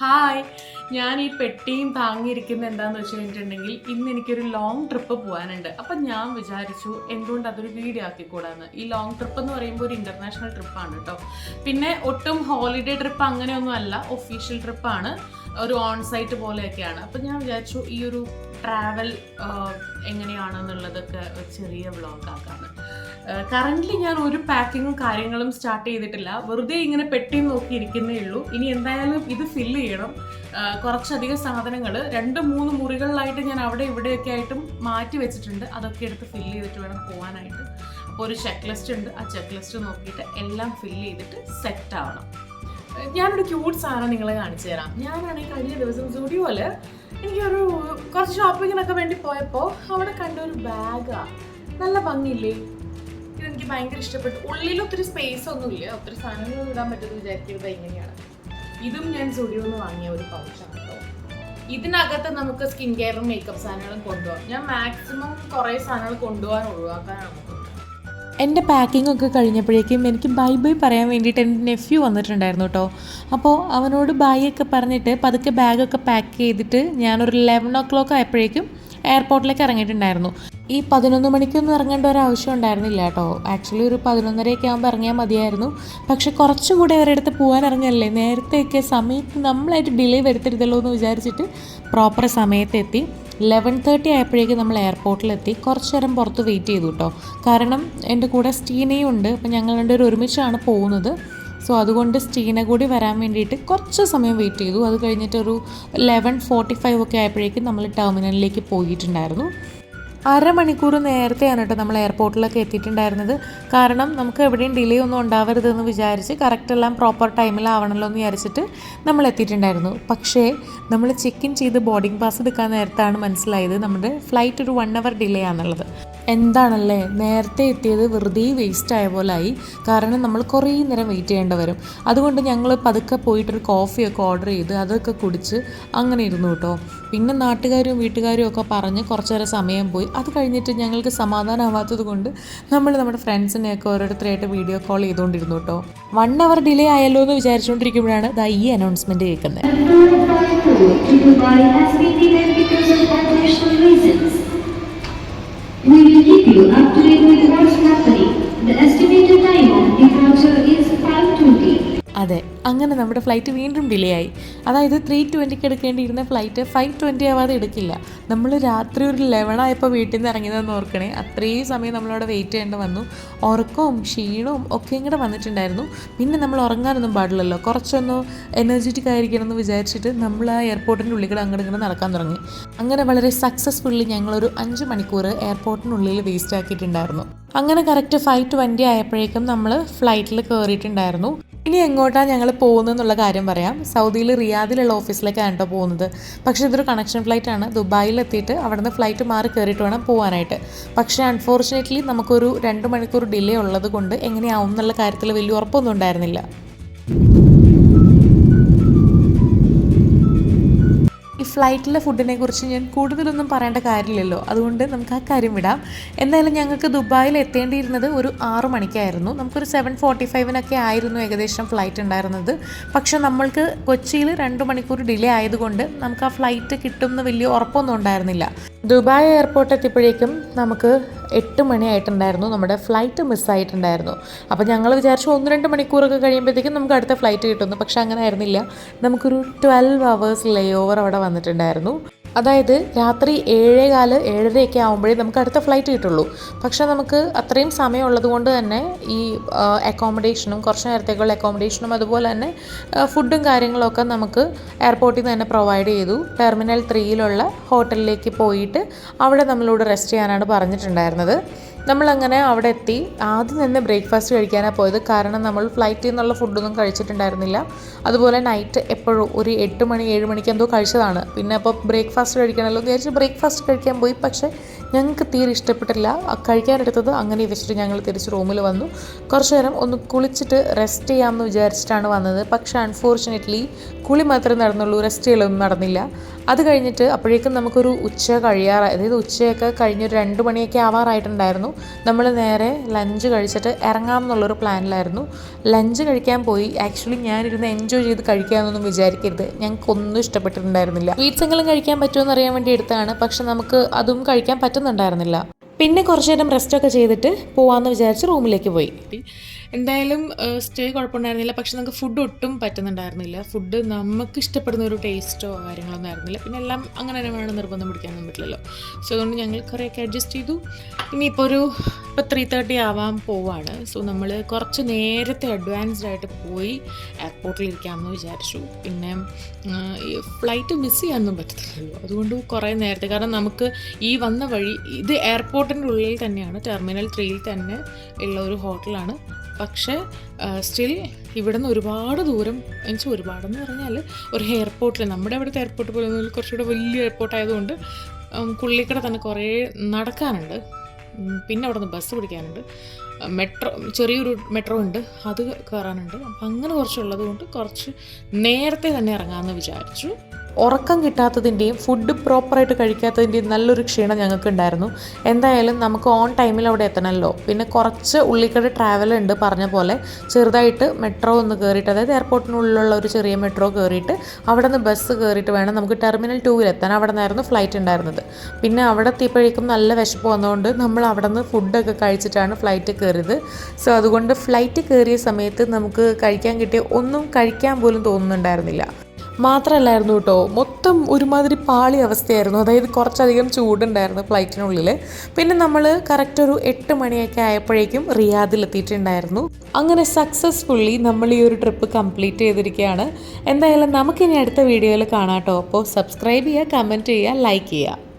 Hi ഞാൻ ഈ പെട്ടിയും താങ്ങിയിരിക്കുന്ന എന്താന്ന് വെച്ച് കഴിഞ്ഞിട്ടുണ്ടെങ്കിൽ ഇന്ന് എനിക്കൊരു ലോങ് ട്രിപ്പ് പോകാനുണ്ട് അപ്പം ഞാൻ വിചാരിച്ചു എന്തുകൊണ്ട് അതൊരു വീഡിയോ ആക്കിക്കൂടാന്ന്. ഈ ലോങ് ട്രിപ്പ് എന്ന് പറയുമ്പോൾ ഒരു ഇന്റർനാഷണൽ ട്രിപ്പാണ് കേട്ടോ പിന്നെ ഒട്ടും ഹോളിഡേ ട്രിപ്പ് അങ്ങനെയൊന്നും അല്ല ഒഫീഷ്യൽ ട്രിപ്പാണ് ഒരു ഓൺ സൈറ്റ് പോലെയൊക്കെയാണ്. അപ്പം ഞാൻ വിചാരിച്ചു ഈ ഒരു ട്രാവൽ എങ്ങനെയാണെന്നുള്ളതൊക്കെ ചെറിയ വ്ളോഗ് ആക്കാണ് കറന്റ്ലി ഞാൻ ഒരു പാക്കിങ്ങും കാര്യങ്ങളും സ്റ്റാർട്ട് ചെയ്തിട്ടില്ല. വെറുതെ ഇങ്ങനെ പെട്ടി നോക്കി ഇരിക്കുന്നേ ഉള്ളൂ. ഇനി എന്തായാലും ഇത് ഫില്ല് ചെയ്യണം. കുറച്ചധികം സാധനങ്ങൾ രണ്ട് മൂന്ന് മുറികളിലായിട്ട് ഞാൻ അവിടെ ഇവിടെയൊക്കെ ആയിട്ടും മാറ്റി വെച്ചിട്ടുണ്ട്. അതൊക്കെ എടുത്ത് ഫില്ല് ചെയ്തിട്ട് വേണം പോകാനായിട്ട് അപ്പോൾ ഒരു ചെക്ക് ലിസ്റ്റ് ഉണ്ട്. ആ ചെക്ക് ലിസ്റ്റ് നോക്കിയിട്ട് എല്ലാം ഫില്ല് ചെയ്തിട്ട് സെറ്റ് ആവണം. ഞാനൊരു ക്യൂട്ട് സാധനം നിങ്ങളെ കാണിച്ചു തരാം. ഞാനാണെങ്കിൽ കഴിഞ്ഞ ദിവസം സ്റ്റുഡിയോയിൽ എനിക്കൊരു കുറച്ച് ഷോപ്പിങ്ങിനൊക്കെ വേണ്ടി പോയപ്പോൾ അവിടെ കണ്ട ഒരു ബാഗാ നല്ല ഭംഗിയില്ലേ? ഇതെനിക്ക് ഭയങ്കര ഇഷ്ടപ്പെട്ടു. ഉള്ളിൽ ഒത്തിരി സ്പേസ് ഒന്നുമില്ല. ഒത്തിരി സാധനങ്ങളൊന്നും ഇടാൻ പറ്റുമെന്ന് വിചാരിക്കുന്നത് ഇങ്ങനെയാണ്. ഇതും ഞാൻ സുഡിയോ എന്ന് വാങ്ങിയ ഒരു പൗച്ചാണ് കേട്ടോ ഇതിനകത്ത് നമുക്ക് സ്കിൻ കെയറും മേക്കപ്പ് സാധനങ്ങളും കൊണ്ടുപോകാം. ഞാൻ മാക്സിമം കുറേ സാധനങ്ങൾ കൊണ്ടുപോകാൻ ഒഴിവാക്കാനാണ് എന്റെ പാക്കിംഗ് ഒക്കെ കഴിഞ്ഞപ്പോഴേക്കും എനിക്ക് ബൈ ബൈ പറയാൻ വേണ്ടിയിട്ട് എന്റെ നെഫ്യൂ വന്നിട്ടുണ്ടായിരുന്നു കേട്ടോ അപ്പോൾ അവനോട് ബൈ ഒക്കെ പറഞ്ഞിട്ട് പതുക്കെ ബാഗൊക്കെ പാക്ക് ചെയ്തിട്ട് ഞാനൊരു ലെവൻ ഓ ക്ലോക്ക് ആയപ്പോഴേക്കും എയർപോർട്ടിലേക്ക് ഇറങ്ങിയിട്ടുണ്ടായിരുന്നു. ഈ പതിനൊന്ന് മണിക്കൊന്നും ഇറങ്ങേണ്ട ഒരു ആവശ്യം ഉണ്ടായിരുന്നില്ല കേട്ടോ. ആക്ച്വലി ഒരു പതിനൊന്നരയൊക്കെ ആകുമ്പോൾ ഇറങ്ങിയാൽ മതിയായിരുന്നു. പക്ഷെ കുറച്ചുകൂടെ അവരുടെ അടുത്ത് പോകാൻ ഇറങ്ങല്ലേ? നേരത്തെയൊക്കെ സമയത്ത് നമ്മളായിട്ട് ഡിലേ വരുത്തരുതല്ലോ എന്ന് വിചാരിച്ചിട്ട് പ്രോപ്പർ സമയത്തെത്തി. ലെവൻ തേർട്ടി ആയപ്പോഴേക്കും നമ്മൾ എയർപോർട്ടിലെത്തി കുറച്ച് നേരം പുറത്ത് വെയിറ്റ് ചെയ്തു കേട്ടോ. കാരണം എന്റെ കൂടെ സ്റ്റീനയും ഉണ്ട്. അപ്പം ഞങ്ങൾ രണ്ടുപേരും ഒരുമിച്ചാണ് പോകുന്നത്. സോ അതുകൊണ്ട് സ്റ്റീന കൂടി വരാൻ വേണ്ടിയിട്ട് കുറച്ച് സമയം വെയിറ്റ് ചെയ്തു. അത് കഴിഞ്ഞിട്ടൊരു ലെവൻ ഫോർട്ടി ഫൈവ് ഒക്കെ ആയപ്പോഴേക്കും നമ്മൾ ടെർമിനലിലേക്ക് പോയിട്ടുണ്ടായിരുന്നു. അരമണിക്കൂർ നേരത്തെയാണ് കേട്ടോ നമ്മൾ എയർപോർട്ടിലൊക്കെ എത്തിയിട്ടുണ്ടായിരുന്നത്. കാരണം നമുക്ക് എവിടെയും ഡിലേ ഒന്നും ഉണ്ടാവരുതെന്ന് വിചാരിച്ച് കറക്റ്റ് എല്ലാം പ്രോപ്പർ ടൈമിലാവണമല്ലോ എന്ന് വിചാരിച്ചിട്ട് നമ്മൾ എത്തിയിട്ടുണ്ടായിരുന്നു. പക്ഷേ നമ്മൾ ചെക്ക് ഇൻ ചെയ്ത് ബോർഡിംഗ് പാസ് എടുക്കാൻ നേരത്താണ് മനസ്സിലായത്. നമ്മുടെ ഫ്ലൈറ്റ് ഒരു വൺ അവർ ഡിലേ ആണെന്നുള്ളത് എന്താണല്ലേ? നേരത്തെ എത്തിയത് വെറുതെ വേസ്റ്റ് ആയ പോലായി കാരണം നമ്മൾ കുറേ നേരം വെയിറ്റ് ചെയ്യേണ്ടി വരും. അതുകൊണ്ട് ഞങ്ങൾ പതുക്കെ പോയിട്ടൊരു കോഫിയൊക്കെ ഓർഡർ ചെയ്ത് അതൊക്കെ കുടിച്ച് അങ്ങനെ ഇരുന്നു കേട്ടോ. പിന്നെ നാട്ടുകാരും വീട്ടുകാരും ഒക്കെ പറഞ്ഞ് കുറച്ച് നേരം സമയം പോയി. അത് കഴിഞ്ഞിട്ട് ഞങ്ങൾക്ക് സമാധാനമാവാത്തത് കൊണ്ട് നമ്മൾ നമ്മുടെ ഫ്രണ്ട്സിനെയൊക്കെ ഓരോരുത്തരായിട്ട് വീഡിയോ കോൾ ചെയ്തുകൊണ്ടിരുന്നു കേട്ടോ. വൺ അവർ ഡിലേ ആയല്ലോ എന്ന് വിചാരിച്ചുകൊണ്ടിരിക്കുമ്പോഴാണ് ദാ ഈ അനൗൺസ്മെന്റ് കേൾക്കുന്നത് প্রিয় আব্দুলের അതെ അങ്ങനെ നമ്മുടെ ഫ്ലൈറ്റ് വീണ്ടും ഡിലേ ആയി. അതായത് ത്രീ ട്വന്റിക്ക് എടുക്കേണ്ടിയിരുന്ന ഫ്ലൈറ്റ് ഫൈവ് ട്വന്റി ആവാതെ എടുക്കില്ല. നമ്മൾ രാത്രി ഒരു ലെവൻ ആയപ്പോൾ വീട്ടിൽ നിന്ന് ഇറങ്ങിയതെന്ന് ഓർക്കണേ. അത്രയും സമയം നമ്മളവിടെ വെയിറ്റ് ചെയ്യേണ്ടി വന്നു. ഉറക്കവും ക്ഷീണവും ഒക്കെ ഇങ്ങനെ വന്നിട്ടുണ്ടായിരുന്നു. പിന്നെ നമ്മൾ ഉറങ്ങാനൊന്നും പാടില്ലല്ലോ. കുറച്ചൊന്ന് എനർജറ്റിക് ആയിരിക്കണം എന്ന് വിചാരിച്ചിട്ട് നമ്മൾ ആ എയർപോർട്ടിന്റെ ഉള്ളിൽ കൂടെ അങ്ങോട്ട് നടക്കാൻ തുടങ്ങി. അങ്ങനെ വളരെ സക്സസ്ഫുള്ളി ഞങ്ങളൊരു അഞ്ച് മണിക്കൂർ എയർപോർട്ടിനുള്ളിൽ വേസ്റ്റ് ആക്കിയിട്ടുണ്ടായിരുന്നു. അങ്ങനെ കറക്റ്റ് ഫൈവ് ട്വന്റി ആയപ്പോഴേക്കും നമ്മൾ ഫ്ലൈറ്റിൽ കയറിയിട്ടുണ്ടായിരുന്നു ഇനി എങ്ങോട്ടാണ് ഞങ്ങൾ പോകുന്നതെന്നുള്ള കാര്യം പറയാം. സൗദിയിൽ റിയാദിലുള്ള ഓഫീസിലേക്കാണ് കേട്ടോ പോകുന്നത്. പക്ഷേ ഇതൊരു കണക്ഷൻ ഫ്ലൈറ്റ് ആണ്. ദുബായിൽ എത്തിയിട്ട് അവിടുന്ന് ഫ്ലൈറ്റ് മാറി കയറിയിട്ട് വേണം പോകാനായിട്ട് പക്ഷേ അൺഫോർച്ചുനേറ്റ്ലി നമുക്കൊരു രണ്ട് മണിക്കൂർ ഡിലേ ഉള്ളത് കൊണ്ട് എങ്ങനെയാവും എന്നുള്ള കാര്യത്തിൽ വലിയ ഉറപ്പൊന്നും ഉണ്ടായിരുന്നില്ല. ഫ്ലൈറ്റിലെ ഫുഡിനെ കുറിച്ച് ഞാൻ കൂടുതലൊന്നും പറയേണ്ട കാര്യമില്ലല്ലോ. അതുകൊണ്ട് നമുക്ക് ആ കാര്യം വിടാം. എന്തായാലും ഞങ്ങൾക്ക് ദുബായിൽ എത്തേണ്ടിയിരുന്നത് ഒരു ആറു മണിക്കായിരുന്നു. നമുക്കൊരു സെവൻ ഫോർട്ടി ഫൈവിനൊക്കെ ആയിരുന്നു ഏകദേശം ഫ്ലൈറ്റ് ഉണ്ടായിരുന്നത്. പക്ഷെ നമ്മൾക്ക് കൊച്ചിയിൽ രണ്ട് മണിക്കൂർ ഡിലേ ആയതുകൊണ്ട് നമുക്ക് ആ ഫ്ലൈറ്റ് കിട്ടുമെന്ന് വലിയ ഉറപ്പൊന്നും ഉണ്ടായിരുന്നില്ല. ദുബായ് എയർപോർട്ട് എത്തിയപ്പോഴേക്കും നമുക്ക് എട്ട് മണിയായിട്ടുണ്ടായിരുന്നു നമ്മുടെ ഫ്ലൈറ്റ് മിസ്സായിട്ടുണ്ടായിരുന്നു അപ്പോൾ ഞങ്ങൾ വിചാരിച്ചു ഒന്ന് രണ്ട് മണിക്കൂറൊക്കെ കഴിയുമ്പോഴത്തേക്കും നമുക്ക് അടുത്ത ഫ്ലൈറ്റ് കിട്ടുന്നു പക്ഷെ അങ്ങനെ ആയിരുന്നില്ല. നമുക്കൊരു ട്വൽവ് അവേഴ്സ് ലേ ഓവർ അവിടെ വന്നിട്ടുണ്ടായിരുന്നു. അതായത് രാത്രി ഏഴേകാൽ ഏഴരയൊക്കെ ആകുമ്പോഴേ നമുക്ക് അടുത്ത ഫ്ലൈറ്റ് കിട്ടുള്ളൂ. പക്ഷേ നമുക്ക് അത്രയും സമയമുള്ളത് കൊണ്ട് തന്നെ ഈ അക്കോമഡേഷനും കുറച്ച് നേരത്തേക്കുള്ള അക്കോമഡേഷനും അതുപോലെ തന്നെ ഫുഡും കാര്യങ്ങളൊക്കെ നമുക്ക് എയർപോർട്ടിൽ നിന്ന് തന്നെ പ്രൊവൈഡ് ചെയ്തു. ടെർമിനൽ ത്രീയിലുള്ള ഹോട്ടലിലേക്ക് പോയിട്ട് അവിടെ നമ്മളോട് റെസ്റ്റ് ചെയ്യാനാണ് പറഞ്ഞിട്ടുണ്ടായിരുന്നത്. നമ്മളങ്ങനെ അവിടെ എത്തി ആദ്യം തന്നെ ബ്രേക്ക്ഫാസ്റ്റ് കഴിക്കാനാണ് പോയത്. കാരണം നമ്മൾ ഫ്ലൈറ്റിൽ നിന്നുള്ള ഫുഡൊന്നും കഴിച്ചിട്ടുണ്ടായിരുന്നില്ല. അതുപോലെ നൈറ്റ് എപ്പോഴും ഒരു എട്ട് മണി ഏഴ് മണിക്ക് എന്തോ കഴിച്ചതാണ്. പിന്നെ അപ്പോൾ ബ്രേക്ക്ഫാസ്റ്റ് കഴിക്കണമല്ലോ വിചാരിച്ച് ബ്രേക്ക്ഫാസ്റ്റ് കഴിക്കാൻ പോയി. പക്ഷേ ഞങ്ങൾക്ക് തീരെ ഇഷ്ടപ്പെട്ടില്ല. കഴിക്കാനെടുത്തത് അങ്ങനെ വെച്ചിട്ട് ഞങ്ങൾ തിരിച്ച് റൂമിൽ വന്നു. കുറച്ച് നേരം ഒന്ന് കുളിച്ചിട്ട് റെസ്റ്റ് ചെയ്യാമെന്ന് വിചാരിച്ചിട്ടാണ് വന്നത്. പക്ഷേ അൺഫോർച്ചുനേറ്റ്ലി കുളി മാത്രമേ നടന്നുള്ളൂ. റെസ്റ്റ് ചെയ്യലൊന്നും നടന്നില്ല. അത് കഴിഞ്ഞിട്ട് അപ്പോഴേക്കും നമുക്കൊരു ഉച്ച കഴിയാറായി. അതായത് ഉച്ചയൊക്കെ കഴിഞ്ഞൊരു രണ്ട് മണിയൊക്കെ ആവാറായിട്ടുണ്ടായിരുന്നു. നമ്മൾ നേരെ ലഞ്ച് കഴിച്ചിട്ട് ഇറങ്ങാം എന്നുള്ളൊരു പ്ലാനിലായിരുന്നു ലഞ്ച് കഴിക്കാൻ പോയി. ആക്ച്വലി ഞാനിരുന്ന് എൻജോയ് ചെയ്ത് കഴിക്കാമെന്നൊന്നും വിചാരിക്കരുത്. ഞങ്ങൾക്കൊന്നും ഇഷ്ടപ്പെട്ടിട്ടുണ്ടായിരുന്നില്ല. സ്വീറ്റ്സ് എങ്കിലും കഴിക്കാൻ പറ്റുമെന്ന് അറിയാൻ വേണ്ടി എടുത്താണ് പക്ഷെ നമുക്ക് അതും കഴിക്കാൻ പറ്റുന്നുണ്ടായിരുന്നില്ല. പിന്നെ കുറച്ച് നേരം റെസ്റ്റൊക്കെ ചെയ്തിട്ട് പോവാമെന്ന് വിചാരിച്ച് റൂമിലേക്ക് പോയി. എന്തായാലും സ്റ്റേ കുഴപ്പമുണ്ടായിരുന്നില്ല. പക്ഷെ നമുക്ക് ഫുഡ് ഒട്ടും പറ്റുന്നുണ്ടായിരുന്നില്ല. ഫുഡ് നമുക്ക് ഇഷ്ടപ്പെടുന്ന ഒരു ടേസ്റ്റോ കാര്യങ്ങളൊന്നും ആയിരുന്നില്ല. പിന്നെ എല്ലാം അങ്ങനെ തന്നെ വേണം നിർബന്ധം പിടിക്കാനൊന്നും പറ്റില്ലല്ലോ. സോ അതുകൊണ്ട് ഞങ്ങൾ കുറേയൊക്കെ അഡ്ജസ്റ്റ് ചെയ്തു. ഇനിയിപ്പോൾ ഒരു ഇപ്പോൾ ത്രീ തേർട്ടി ആവാൻ പോവാണ്. സോ നമ്മൾ കുറച്ച് നേരത്തെ അഡ്വാൻസ്ഡ് ആയിട്ട് പോയി എയർപോർട്ടിൽ ഇരിക്കാമെന്ന് വിചാരിച്ചു. പിന്നെ ഫ്ലൈറ്റ് മിസ് ചെയ്യാനൊന്നും പറ്റത്തില്ലല്ലോ. അതുകൊണ്ട് കുറേ നേരത്തെ. കാരണം നമുക്ക് ഈ വന്ന വഴി ഇത് എയർപോർട്ടിന്റെ ഉള്ളിൽ തന്നെയാണ്. ടെർമിനൽ ത്രീയിൽ തന്നെ ഉള്ള ഒരു ഹോട്ടലാണ് പക്ഷേ സ്റ്റിൽ ഇവിടുന്ന് ഒരുപാട് ദൂരം എനിക്ക് ഒരുപാടെന്ന് പറഞ്ഞാൽ ഒരു എയർപോർട്ടിൽ നമ്മുടെ അവിടുത്തെ എയർപോർട്ട് പോലെ കുറച്ചുകൂടെ വലിയ എയർപോർട്ട് ആയതുകൊണ്ട് കുള്ളിക്കട തന്നെ കുറേ നടക്കാനുണ്ട്. പിന്നെ അവിടെ നിന്ന് ബസ് പിടിക്കാനുണ്ട്. മെട്രോ ചെറിയൊരു മെട്രോ ഉണ്ട് അത് കയറാനുണ്ട്. അപ്പം അങ്ങനെ കുറച്ചുള്ളത് കൊണ്ട് കുറച്ച് നേരത്തെ തന്നെ ഇറങ്ങാമെന്ന് വിചാരിച്ചു. ഉറക്കം കിട്ടാത്തതിന്റെയും ഫുഡ് പ്രോപ്പറായിട്ട് കഴിക്കാത്തതിന്റെയും നല്ലൊരു ക്ഷീണം ഞങ്ങൾക്ക് ഉണ്ടായിരുന്നു എന്തായാലും നമുക്ക് ഓൺ ടൈമിൽ അവിടെ എത്തണമല്ലോ പിന്നെ കുറച്ച് ഉള്ളിക്കട ട്രാവൽ ഉണ്ട് പറഞ്ഞ പോലെ. ചെറുതായിട്ട് മെട്രോ ഒന്ന് കയറിയിട്ട് അതായത് എയർപോർട്ടിനുള്ളിലുള്ള ഒരു ചെറിയ മെട്രോ കയറിയിട്ട് അവിടെ നിന്ന് ബസ് കയറിയിട്ട് വേണം നമുക്ക് ടെർമിനൽ ടൂവിൽ എത്താൻ. അവിടെ നിന്നായിരുന്നു ഫ്ലൈറ്റ് ഉണ്ടായിരുന്നത്. പിന്നെ അവിടെ എത്തിയപ്പോഴേക്കും നല്ല വിശപ്പ് വന്നതുകൊണ്ട് നമ്മൾ അവിടെ നിന്ന് ഫുഡൊക്കെ കഴിച്ചിട്ടാണ് ഫ്ലൈറ്റ് കയറിയത് സോ അതുകൊണ്ട് ഫ്ലൈറ്റ് കയറിയ സമയത്ത് നമുക്ക് കഴിക്കാൻ കിട്ടിയ ഒന്നും കഴിക്കാൻ പോലും തോന്നുന്നുണ്ടായിരുന്നില്ല. മാത്രമല്ലായിരുന്നു കേട്ടോ മൊത്തം ഒരുമാതിരി പാളി അവസ്ഥയായിരുന്നു. അതായത് കുറച്ചധികം ചൂടുണ്ടായിരുന്നു ഫ്ലൈറ്റിനുള്ളിൽ. പിന്നെ നമ്മൾ കറക്റ്റ് ഒരു എട്ട് മണിയൊക്കെ ആയപ്പോഴേക്കും റിയാദിലെത്തിയിട്ടുണ്ടായിരുന്നു അങ്ങനെ സക്സസ്ഫുള്ളി നമ്മൾ ഈ ഒരു ട്രിപ്പ് കംപ്ലീറ്റ് ചെയ്തിരിക്കുകയാണ്. എന്തായാലും നമുക്കിനി അടുത്ത വീഡിയോയിൽ കാണാം കേട്ടോ. അപ്പോൾ സബ്സ്ക്രൈബ് ചെയ്യുക കമന്റ് ചെയ്യുക ലൈക്ക് ചെയ്യുക.